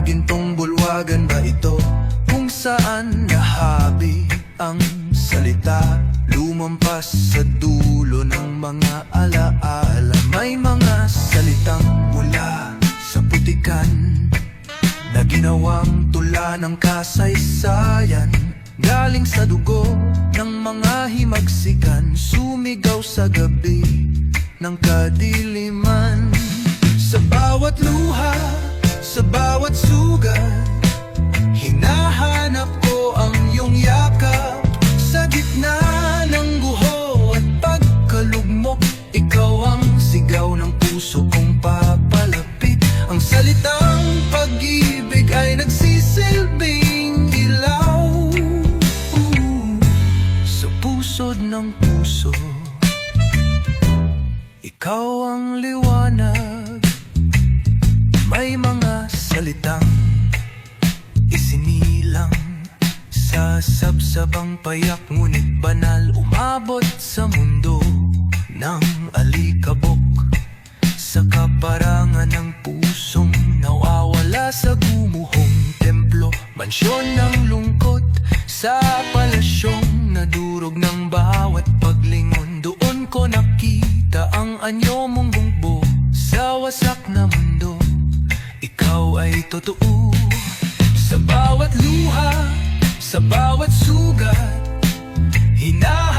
gintong bulwagan ba ito? Kung saan nahabi ang salita? Lumampas sa dulo ng mga alaala. May mga salitang mula sa putikan Na ginawang tula ng kasaysayan. Galing sa dugo ng mga himagsikan Sumigaw sa gabi ng kadiliman. Sa bawat luha, bawat sugat. Hinahanap ko ang iyong yakap. Sa gitna ng guho at pagkalugmok Ikaw ang sigaw ng puso kong papalapit. Ang salitang pag-ibig ay nagsisilbing ilaw. Sa pusod ng puso Ikaw ang liwanag. May mga salitang Isinilang sa sabsabang payak Ngunit banal umabot sa mundo ng alikabok. Sa kaparangan ng pusong nawawala sa gumuhong templo Mansyon ng lungkot sa palasyong nadurog ng bawat paglingon. Doon ko nakita ang anyo mong Ikaw ay totoo. Sa bawat luha, sa bawat sugat Hinahanap